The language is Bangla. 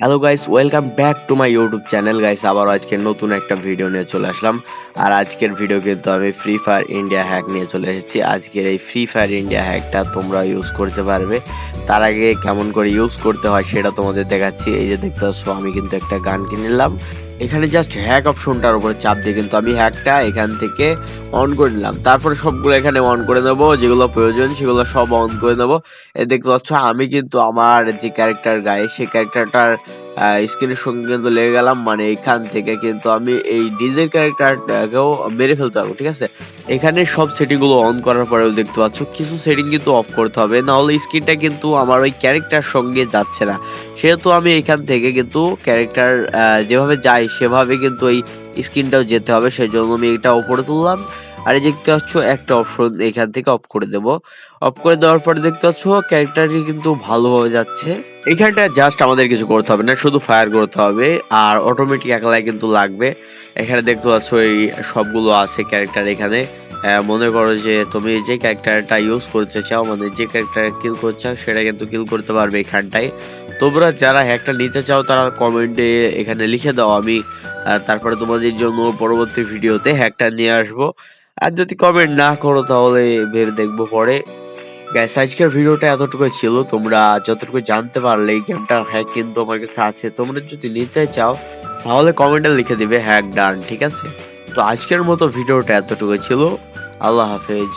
Hello guys welcome back to my YouTube channel guys আবার আজকে নতুন একটা ভিডিও নিয়ে চলে আসলাম। আর আজকের ভিডিও কিন্তু আমি ফ্রি ফায়ার ইন্ডিয়া হ্যাক নিয়ে চলে এসেছি। আজকের এই ফ্রি ফায়ার ইন্ডিয়া হ্যাকটা তোমরা ইউজ করতে পারবে। তার আগে কেমন করে ইউজ করতে হয় সেটা তোমাদের দেখাচ্ছি। এই যে দেখতে পাচ্ছ, আমি কিন্তু একটা গান কিনে নিলাম। এখানে জাস্ট হ্যাক অপশনটার উপরে চাপ দিয়ে কিন্তু আমি হ্যাকটা এখান থেকে অন করে নিলাম। তারপরে সবগুলো এখানে অন করে নেব, যেগুলো প্রয়োজন সেগুলো সব অন করে নেব। এ দেখতে পাচ্ছ, আমি কিন্তু আমার যে ক্যারেক্টার গায়ে সেই ক্যারেক্টারটার স্ক্রিনের সঙ্গে কিন্তু লেগে গেলাম। মানে এখান থেকে কিন্তু আমি এই ডিজের ক্যারেক্টারটাকেও মেরে ফেলতে পারব, ঠিক আছে? এখানে সব সেটিংগুলো অন করার পরেও দেখতে পাচ্ছ, কিছু সেটিং কিন্তু অফ করতে হবে। নাহলে স্ক্রিনটা কিন্তু আমার ওই ক্যারেক্টার সঙ্গে যাচ্ছে না। সেহেতু আমি এখান থেকে কিন্তু ক্যারেক্টার যেভাবে যাই, সেভাবে কিন্তু এই স্ক্রিনটাও যেতে হবে। সেই জন্য আমি এটা ওপরে তুললাম। আর এই দেখতে পাচ্ছ, একটা অপশন এখান থেকে অফ করে দেব। অফ করে দেওয়ার পরে দেখতে পাচ্ছ ক্যারেক্টারটি কিন্তু ভালোভাবে যাচ্ছে। এখানটা জাস্ট আমাদের কিছু করতে হবে না, শুধু ফায়ার করতে হবে। আর অটোমেটিক একলাই কিন্তু লাগবে। এখানে দেখতে পাচ্ছ, এই সবগুলো আছে ক্যারেক্টার এখানে। মনে করো যে তুমি যে ক্যারেক্টারটা ইউজ করতে চাও মানে যে ক্যারেক্টার কিল করতে চাও, সেটা কিন্তু কিল করতে পারবে এখানটায়। তোমরা যারা হ্যাকটা নিতে চাও, তারা কমেন্টে এখানে লিখে দাও। আমি তারপরে তোমাদের জন্য পরবর্তী ভিডিওতে হ্যাকটা নিয়ে আসব। আর যদি কমেন্ট না করো তাহলে ভেবে দেখব পরে। গ্যাস আজকের ভিডিওটা এতটুকু ছিল। তোমরা যতটুকু জানতে পারলে এই গেমটার হ্যাক কিন্তু আমার কাছে আছে। তোমরা যদি নিতে চাও, তাহলে কমেন্টে লিখে দিবে হ্যাক ডান ঠিক আছে? তো আজকের মতো ভিডিওটা এতটুকু ছিল। আল্লাহ হাফেজ।